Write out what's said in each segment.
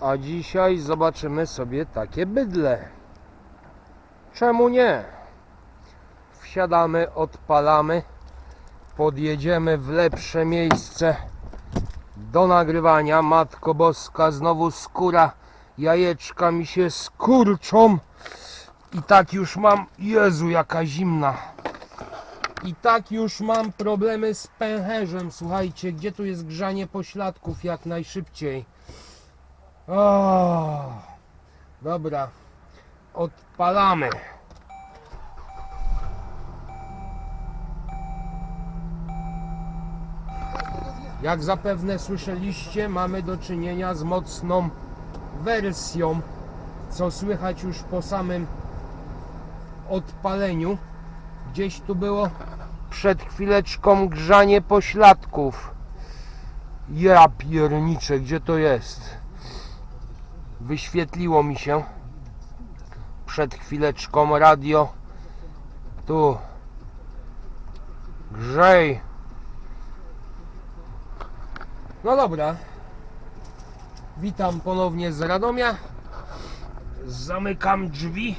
A dzisiaj zobaczymy sobie takie bydle. Czemu nie? Wsiadamy, odpalamy, podjedziemy w lepsze miejsce do nagrywania. Matko Boska, znowu skóra, jajeczka mi się skurczą. I tak już mam, Jezu, jaka zimna. I tak już mam problemy z pęcherzem. Słuchajcie, gdzie tu jest grzanie pośladków jak najszybciej? O, dobra, odpalamy. Jak zapewne słyszeliście, mamy do czynienia z mocną wersją, co słychać już po samym odpaleniu. Gdzieś tu było przed chwileczką grzanie pośladków. Ja pierniczę, gdzie to jest? Wyświetliło mi się przed chwileczką radio. Tu grzej. No dobra. Witam ponownie z Radomia. Zamykam drzwi.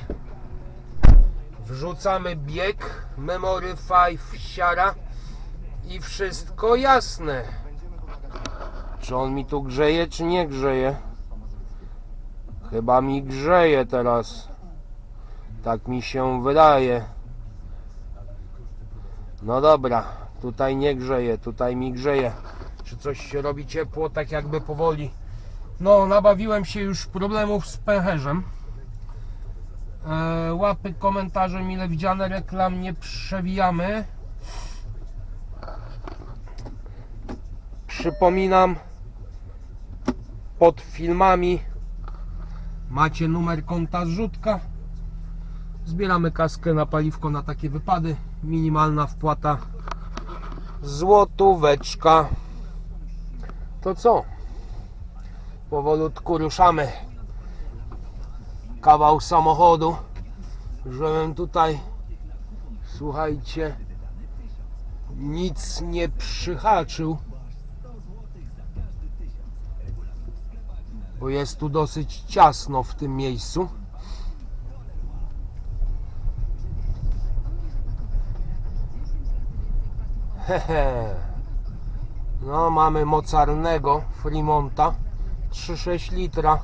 Wrzucamy bieg, memory 5 siara i wszystko jasne. Czy on mi tu grzeje, czy nie grzeje? Chyba mi grzeje teraz. Tak mi się wydaje. No dobra, tutaj nie grzeje, tutaj mi grzeje. Czy coś się robi ciepło, tak jakby powoli. No, nabawiłem się już problemów z pęcherzem. E, łapy, komentarze mile widziane, reklam nie przewijamy. Przypominam, pod filmami macie numer konta zrzutka. Zbieramy kaskę na paliwko na takie wypady. Minimalna wpłata złotóweczka. To co? Powolutku ruszamy kawał samochodu, żebym tutaj, słuchajcie, nic nie przyhaczył. Bo jest tu dosyć ciasno w tym miejscu. Hehe. No, mamy mocarnego Fremonta 3,6 litra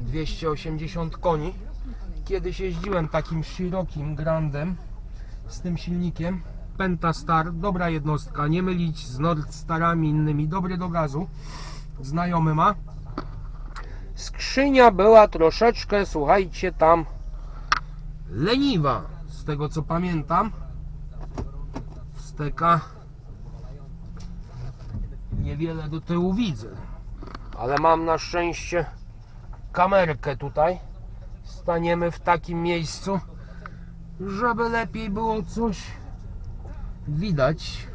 280 koni. Kiedyś jeździłem takim szerokim Grandem z tym silnikiem. Pentastar, dobra jednostka, nie mylić z Nordstarami innymi, dobry do gazu. Znajomy ma. Skrzynia była troszeczkę, słuchajcie, tam leniwa, z tego co pamiętam. Wsteka niewiele do tyłu widzę, ale mam na szczęście kamerkę tutaj. Staniemy w takim miejscu, żeby lepiej było coś widać.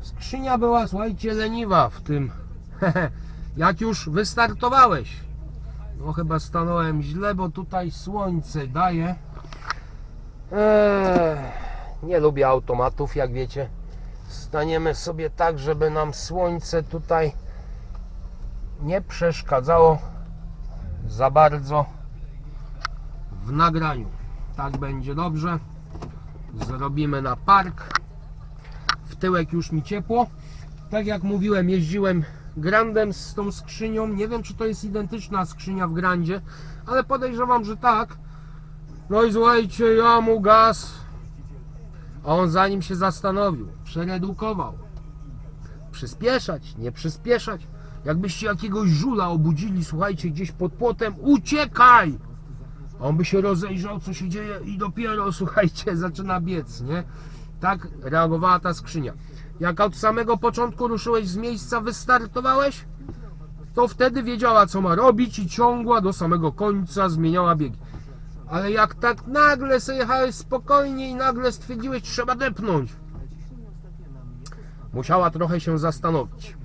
Skrzynia była, słuchajcie, leniwa w tym. Jak już wystartowałeś. No chyba stanąłem źle, bo tutaj słońce daje. Eee, nie lubię automatów, jak wiecie. Staniemy sobie tak, żeby nam słońce tutaj nie przeszkadzało za bardzo w nagraniu. Tak będzie dobrze. Zrobimy na park. W tyłek już mi ciepło. Tak jak mówiłem, jeździłem Grandem z tą skrzynią. Nie wiem, czy to jest identyczna skrzynia w Grandzie, ale podejrzewam, że tak. No i słuchajcie, ja mu gaz, a on zanim się zastanowił, przeredukował. Przyspieszać, nie przyspieszać. Jakbyście jakiegoś żula obudzili, słuchajcie, gdzieś pod płotem, uciekaj! A On by się rozejrzał, co się dzieje i dopiero, słuchajcie, zaczyna biec, nie? Tak reagowała ta skrzynia. Jak od samego początku ruszyłeś z miejsca, wystartowałeś, to wtedy wiedziała, co ma robić i ciągła do samego końca, zmieniała biegi. Ale jak tak nagle sobie jechałeś spokojnie i nagle stwierdziłeś, trzeba depnąć, musiała trochę się zastanowić.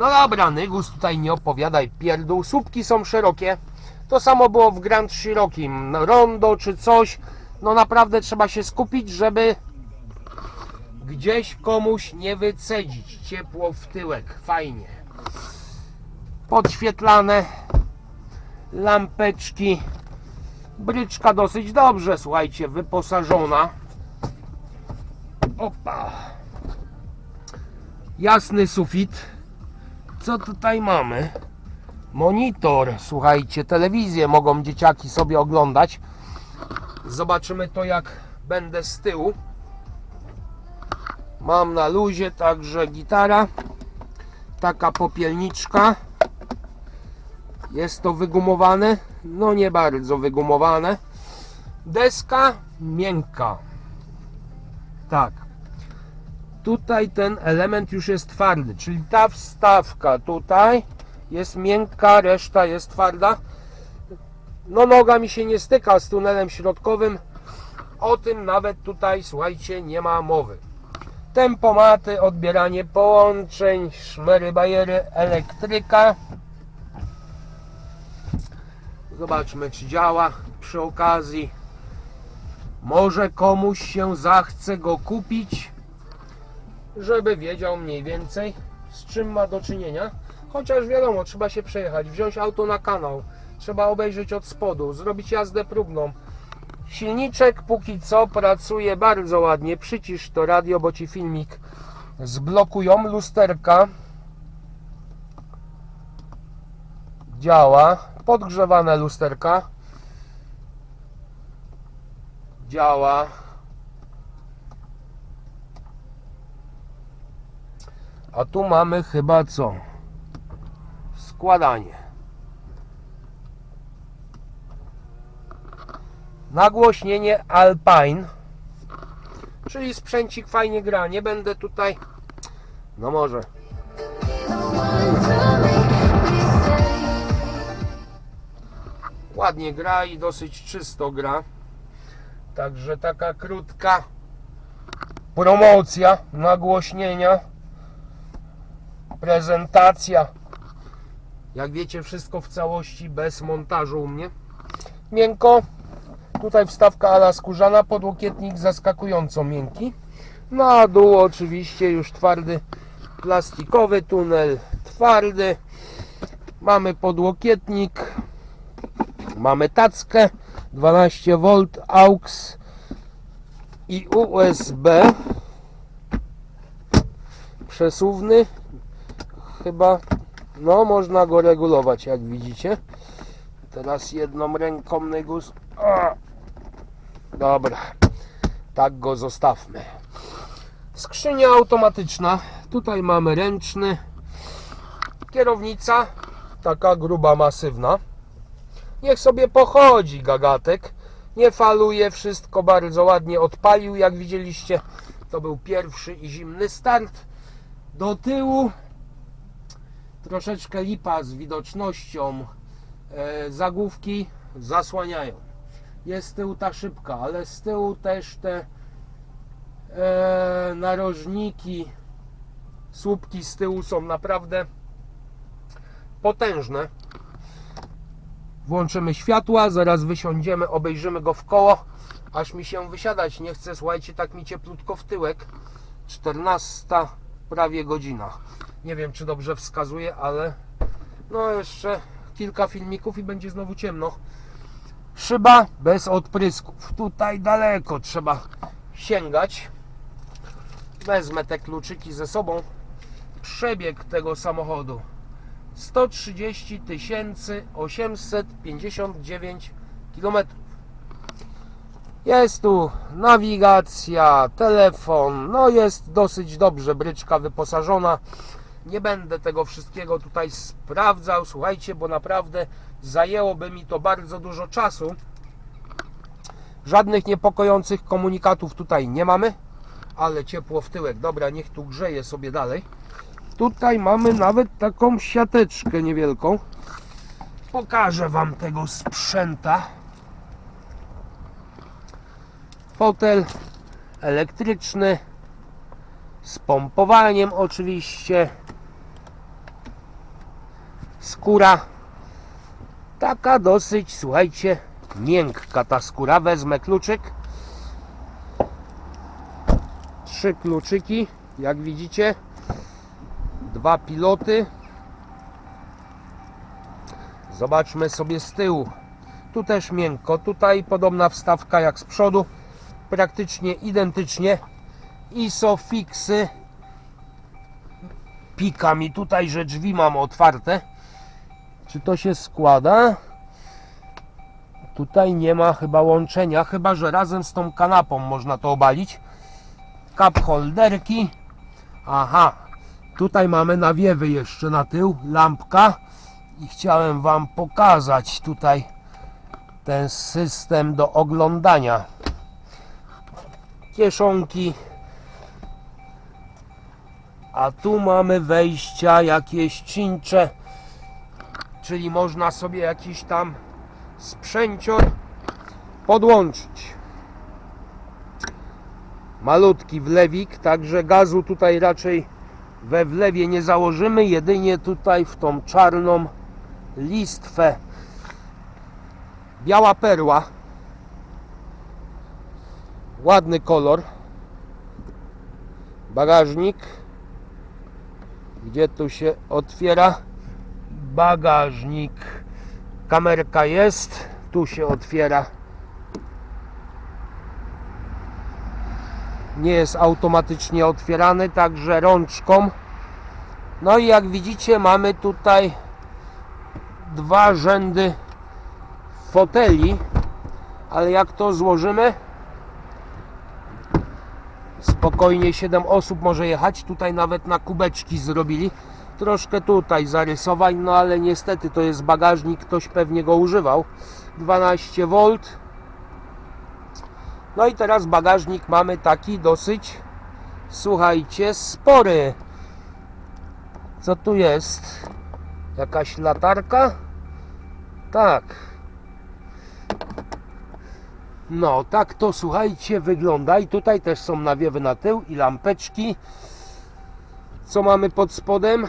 No dobra, Nygus, tutaj nie opowiadaj pierdół. Słupki są szerokie. To samo było w Grand Cherokee. Rondo czy coś. No naprawdę trzeba się skupić, żeby gdzieś komuś nie wycedzić. Ciepło w tyłek, fajnie. Podświetlane lampeczki. Bryczka dosyć dobrze, słuchajcie, wyposażona. Opa. Jasny sufit. Co tutaj mamy? Monitor, słuchajcie, telewizję mogą dzieciaki sobie oglądać. Zobaczymy to jak będę z tyłu. Mam na luzie także gitara. Taka popielniczka. Jest to wygumowane. No nie bardzo wygumowane. Deska miękka. Tak. Tutaj ten element już jest twardy, czyli ta wstawka tutaj jest miękka, reszta jest twarda. No noga mi się nie styka z tunelem środkowym. O tym nawet tutaj, słuchajcie, nie ma mowy. Tempomaty, odbieranie połączeń, szmery, bajery, elektryka. Zobaczmy, czy działa przy okazji. Może komuś się zachce go kupić, żeby wiedział mniej więcej z czym ma do czynienia. Chociaż wiadomo, trzeba się przejechać, wziąć auto na kanał, trzeba obejrzeć od spodu, zrobić jazdę próbną. Silniczek póki co pracuje bardzo ładnie. Przycisz to radio, bo ci filmik zblokują. Lusterka działa. Podgrzewane lusterka działa. A tu mamy chyba co? Składanie. Nagłośnienie Alpine. Czyli sprzęcik fajnie gra. Nie będę tutaj. No może. Ładnie gra i dosyć czysto gra. Także taka krótka promocja nagłośnienia. Prezentacja. Jak wiecie, wszystko w całości bez montażu u mnie. Miękko. Tutaj wstawka ala skórzana, podłokietnik zaskakująco miękki. Na dół oczywiście już twardy plastikowy tunel, twardy. Mamy podłokietnik, mamy tackę 12V AUX i USB przesuwny chyba no można go regulować jak widzicie teraz jedną ręką negus A! Dobra. Tak go zostawmy. Skrzynia automatyczna. Tutaj mamy ręczny. Kierownica taka gruba masywna. Niech sobie pochodzi gagatek. Nie faluje wszystko bardzo ładnie odpalił jak widzieliście. To był pierwszy i zimny start. Do tyłu. Troszeczkę lipa z widocznością e, zagłówki zasłaniają jest z tyłu ta szybka ale z tyłu też te e, narożniki słupki z tyłu są naprawdę potężne włączymy światła, zaraz wysiądziemy, obejrzymy go w koło, aż mi się wysiadać nie chce, słuchajcie, tak mi cieplutko w tyłek. 14 prawie godzina. Nie wiem, czy dobrze wskazuje, ale no jeszcze kilka filmików i będzie znowu ciemno. Szyba bez odprysków. Tutaj daleko trzeba sięgać. Wezmę te kluczyki ze sobą. Przebieg tego samochodu 130 859 km. Jest tu nawigacja, telefon, no jest dosyć dobrze bryczka wyposażona. Nie będę tego wszystkiego tutaj sprawdzał, słuchajcie, bo naprawdę zajęłoby mi to bardzo dużo czasu. Żadnych niepokojących komunikatów tutaj nie mamy, ale ciepło w tyłek. Dobra, niech tu grzeje sobie dalej. Tutaj mamy nawet taką siateczkę niewielką. Pokażę Wam tego sprzęta. Fotel elektryczny z pompowaniem oczywiście. Skóra taka dosyć, słuchajcie, miękka ta skóra. Wezmę kluczyk. trzy kluczyki, jak widzicie. Dwa piloty. Zobaczmy sobie z tyłu. Tu też miękko. Tutaj podobna wstawka jak z przodu. Praktycznie identycznie. ISOFIXy. Pika mi tutaj, że drzwi mam otwarte. Czy to się składa? Tutaj nie ma chyba łączenia, chyba że razem z tą kanapą można to obalić. Cup holderki. Aha, tutaj mamy nawiewy jeszcze na tył, lampka. I chciałem Wam pokazać tutaj ten system do oglądania. Kieszonki. A tu mamy wejścia jakieś czyncze, czyli można sobie jakiś tam sprzęcior podłączyć. Malutki wlewik, także gazu tutaj raczej we wlewie nie założymy, jedynie tutaj w tą czarną listwę. Biała perła. Ładny kolor. Bagażnik. Gdzie tu się otwiera? Bagażnik. Kamerka jest. Tu się otwiera. Nie jest automatycznie otwierany, także rączką. No i jak widzicie, mamy tutaj dwa rzędy foteli, ale jak to złożymy, spokojnie 7 osób może jechać. Tutaj nawet na kubeczki zrobili. Troszkę tutaj zarysowań, no ale niestety to jest bagażnik, ktoś pewnie go używał. 12 V. No i teraz bagażnik mamy taki dosyć, słuchajcie, spory. Co tu jest? Jakaś latarka? Tak. No, tak to słuchajcie wygląda i tutaj też są nawiewy na tył i lampeczki. Co mamy pod spodem?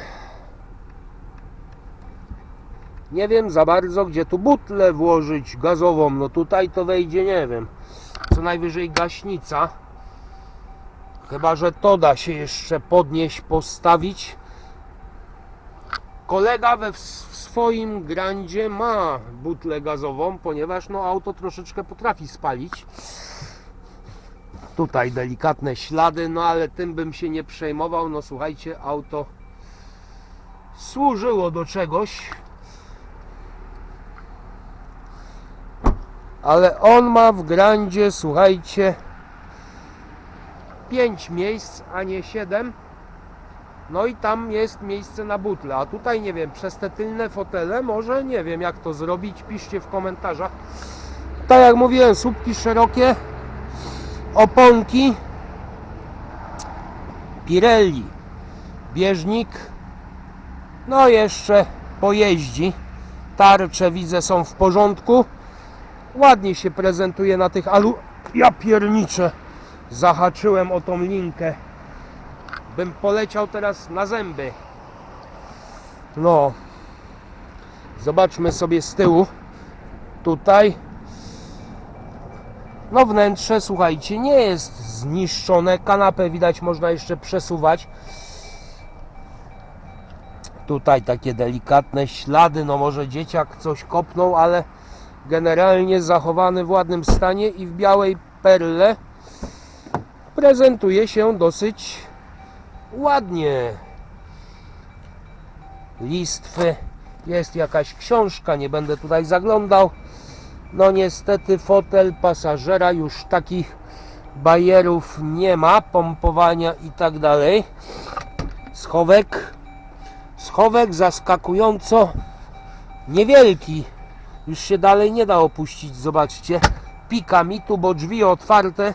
Nie wiem za bardzo, gdzie tu butlę włożyć gazową. No tutaj to wejdzie, nie wiem. Co najwyżej gaśnica. Chyba, że to da się jeszcze podnieść, postawić. Kolega we w swoim grandzie ma butlę gazową, ponieważ no auto troszeczkę potrafi spalić. Tutaj delikatne ślady, no ale tym bym się nie przejmował. No słuchajcie, auto służyło do czegoś. Ale on ma w grandzie, słuchajcie, 5 miejsc, a nie 7. No i tam jest miejsce na butle. A tutaj nie wiem, przez te tylne fotele, może nie wiem jak to zrobić. Piszcie w komentarzach. Tak jak mówiłem, słupki szerokie, oponki, Pirelli, bieżnik, no jeszcze pojeździ. Tarcze widzę są w porządku. Ładnie się prezentuje na tych alu. Ja pierniczę. Zahaczyłem o tą linkę. Bym poleciał teraz na zęby. No. Zobaczmy sobie z tyłu. Tutaj. No wnętrze, słuchajcie, nie jest zniszczone. Kanapę widać, można jeszcze przesuwać. Tutaj takie delikatne ślady. No może dzieciak coś kopnął, ale generalnie zachowany w ładnym stanie i w białej perle prezentuje się dosyć ładnie. Listwy, jest jakaś książka, nie będę tutaj zaglądał. No niestety fotel pasażera już takich bajerów nie ma, pompowania i tak dalej. Schowek, schowek zaskakująco niewielki. Już się dalej nie da opuścić, zobaczcie. Pika mi tu, bo drzwi otwarte.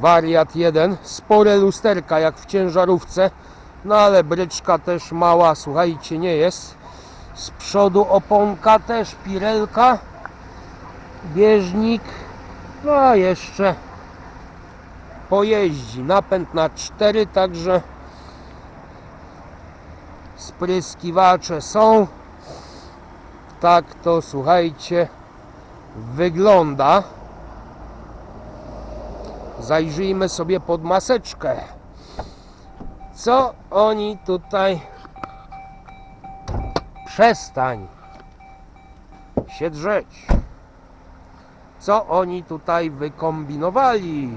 Wariat 1, spore lusterka jak w ciężarówce, no ale bryczka też mała, słuchajcie, nie jest. Z przodu oponka też pirelka, bieżnik, no a jeszcze pojeździ. Napęd na 4, także spryskiwacze są. Tak to słuchajcie wygląda. Zajrzyjmy sobie pod maseczkę. Co oni tutaj. Przestań się drzeć. Co oni tutaj wykombinowali?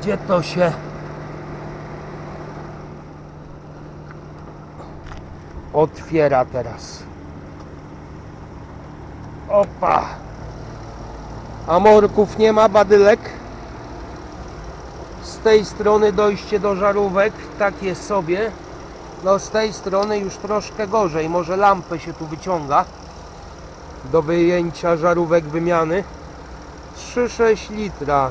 Gdzie to się otwiera teraz? Opa! A morków nie ma, badylek? Z tej strony dojście do żarówek takie sobie. No z tej strony już troszkę gorzej. Może lampę się tu wyciąga do wyjęcia żarówek wymiany. 3,6 litra.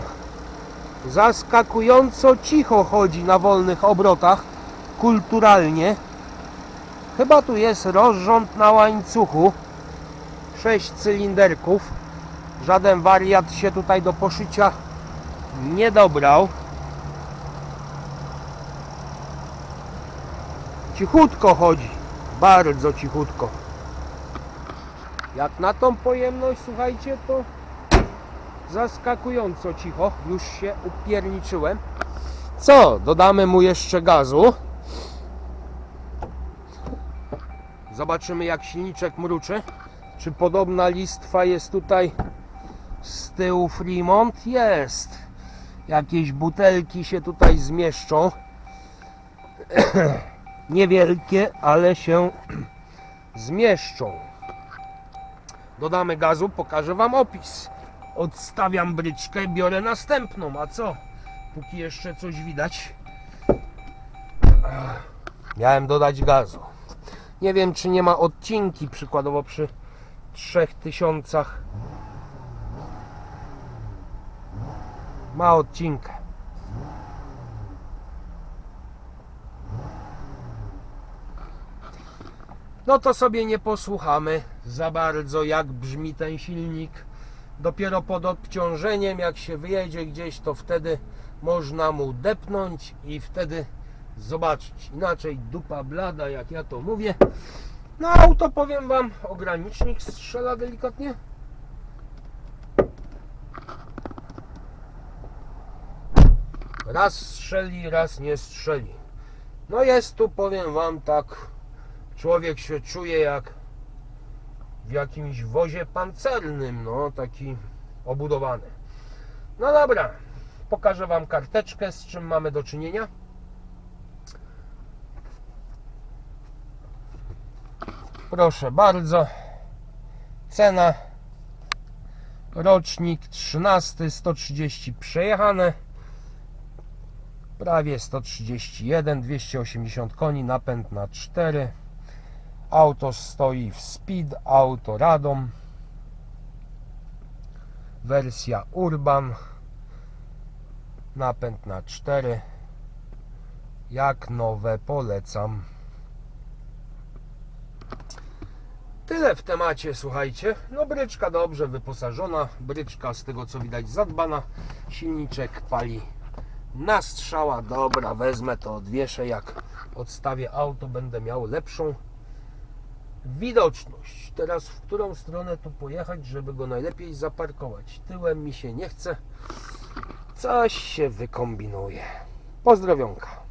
Zaskakująco cicho chodzi na wolnych obrotach. Kulturalnie. Chyba tu jest rozrząd na łańcuchu. 6 cylinderków. Żaden wariat się tutaj do poszycia nie dobrał. Cichutko chodzi. Bardzo cichutko. Jak na tą pojemność, słuchajcie, to zaskakująco cicho. Już się upierniczyłem. Co? Dodamy mu jeszcze gazu. Zobaczymy jak silniczek mruczy. Czy podobna listwa jest tutaj z tyłu Fremont? Jest. Jakieś butelki się tutaj zmieszczą. Niewielkie, ale się zmieszczą. Dodamy gazu, pokażę Wam opis. Odstawiam bryczkę, biorę następną. A co? Póki jeszcze coś widać. Miałem dodać gazu. Nie wiem, czy nie ma odcinki, przykładowo przy 3000. Ma odcinkę. No to sobie nie posłuchamy za bardzo, jak brzmi ten silnik. Dopiero pod obciążeniem, jak się wyjedzie gdzieś, to wtedy można mu depnąć i wtedy zobaczyć. Inaczej dupa blada, jak ja to mówię. No auto powiem Wam, ogranicznik strzela delikatnie. Raz strzeli, raz nie strzeli. No jest tu, powiem Wam tak, człowiek się czuje jak w jakimś wozie pancernym, no taki obudowany. No dobra, pokażę Wam karteczkę, z czym mamy do czynienia. Proszę bardzo. Cena. Rocznik 13, 130 przejechane. Prawie 131, 280 koni, napęd na 4. Auto stoi w Speed Auto Radom. Wersja Urban. Napęd na 4. Jak nowe polecam. Tyle w temacie, słuchajcie. No bryczka dobrze wyposażona, bryczka z tego co widać zadbana, silniczek pali na strzała. Dobra, wezmę to, odwieszę, jak odstawię auto, będę miał lepszą widoczność. Teraz w którą stronę tu pojechać, żeby go najlepiej zaparkować? Tyłem mi się nie chce. Coś się wykombinuje. Pozdrowionka.